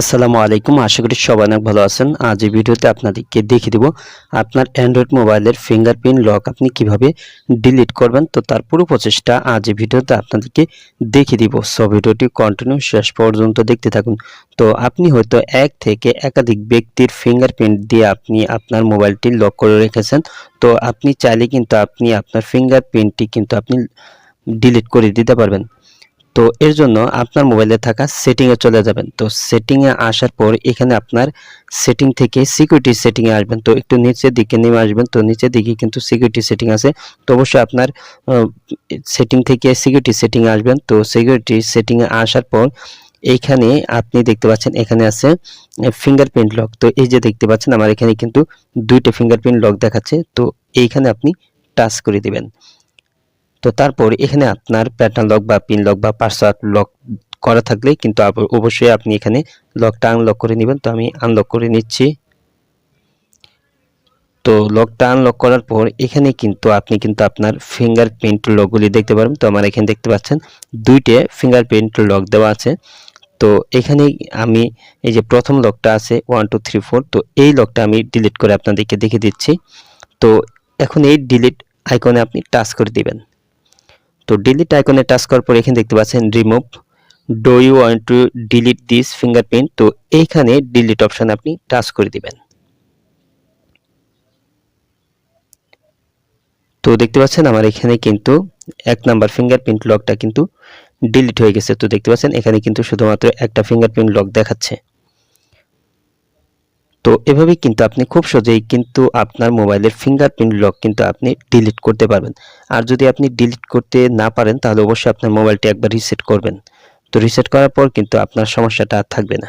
আসসালামু আলাইকুম। আশা করি সবাই অনেক ভালো আছেন। আজ এই ভিডিওতে আপনাদেরকে দেখিয়ে দিব আপনার অ্যান্ড্রয়েড মোবাইলের ফিঙ্গারপ্রিন্ট লক আপনি কীভাবে ডিলিট করবেন। তো তার পুরো প্রচেষ্টা আজ এই ভিডিওতে আপনাদেরকে দেখিয়ে দিব। সো ভিডিওটি কন্টিনিউ শেষ পর্যন্ত দেখতে থাকুন। তো আপনি হয়তো এক থেকে একাধিক ব্যক্তির ফিঙ্গারপ্রিন্ট দিয়ে আপনি আপনার মোবাইলটি লক করে রেখেছেন। তো আপনি চাইলে কিন্তু আপনি আপনার ফিঙ্গারপ্রিন্টটি কিন্তু আপনি ডিলিট করে দিতে পারবেন। তো এর জন্য আপনার মোবাইলে থাকা সেটিংয়ে চলে যাবেন। তো সেটিংয়ে আসার পর এখানে আপনার সেটিং থেকে সিকিউরিটি সেটিংয়ে আসবেন। তো একটু নিচের দিকে নেমে আসবেন। তো নিচের দিকে কিন্তু সিকিউরিটি সেটিং আছে। তো অবশ্যই আপনার সেটিং থেকে সিকিউরিটি সেটিংয়ে আসবেন। তো সিকিউরিটি সেটিংয়ে আসার পর এইখানে আপনি দেখতে পাচ্ছেন এখানে আছে ফিঙ্গারপ্রিন্ট লক তো এই যে দেখতে পাচ্ছেন, আমার এখানে কিন্তু দুইটা ফিঙ্গারপ্রিন্ট লক দেখাচ্ছে। তো এইখানে আপনি টাচ করে দিবেন। তো তারপর এখানে আপনার প্যাটার্ন লক বা পিন লক বা পাসওয়ার্ড লক করা থাকলে কিন্তু অবশ্যই আপনি এখানে লকটা আনলক করে নেবেন। তো আমি আনলক করে নিচ্ছি। তো লকটা আনলক করার পর এখানে কিন্তু আপনি কিন্তু আপনার ফিঙ্গারপ্রিন্ট লকগুলি দেখতে পারবেন। তো আমার এখানে দেখতে পাচ্ছেন দুইটে ফিঙ্গারপ্রিন্ট লক দেওয়া আছে। তো এখানে আমি এই যে প্রথম লকটা আছে ওয়ান টু থ্রি ফোর তো এই লকটা আমি ডিলিট করে আপনাদেরকে দেখে দিচ্ছি। তো এখন এই ডিলিট আইকনে আপনি টাচ করে দিবেন। তো ডিলিট আইকনে টাচ করার পর এখানে দেখতে পাচ্ছেন remove do you want to delete this fingerprint তো এইখানে ডিলিট অপশন আপনি টাচ করে দিবেন। তো দেখতে পাচ্ছেন আমার এখানে কিন্তু এক নাম্বার ফিঙ্গারপ্রিন্ট লকটা কিন্তু ডিলিট হয়ে গেছে। তো দেখতে পাচ্ছেন এখানে কিন্তু শুধুমাত্র একটা ফিঙ্গারপ্রিন্ট লক দেখাচ্ছে। তো এভাবে কিন্তু আপনি খুব সহজেই কিন্তু আপনার মোবাইলের ফিঙ্গারপ্রিন্ট লক কিন্তু আপনি ডিলিট করতে পারবেন। আর যদি আপনি ডিলিট করতে না পারেন, তাহলে অবশ্যই আপনার মোবাইলটি একবার রিসেট করবেন। তো রিসেট করার পর কিন্তু আপনার সমস্যাটা আর থাকবে না।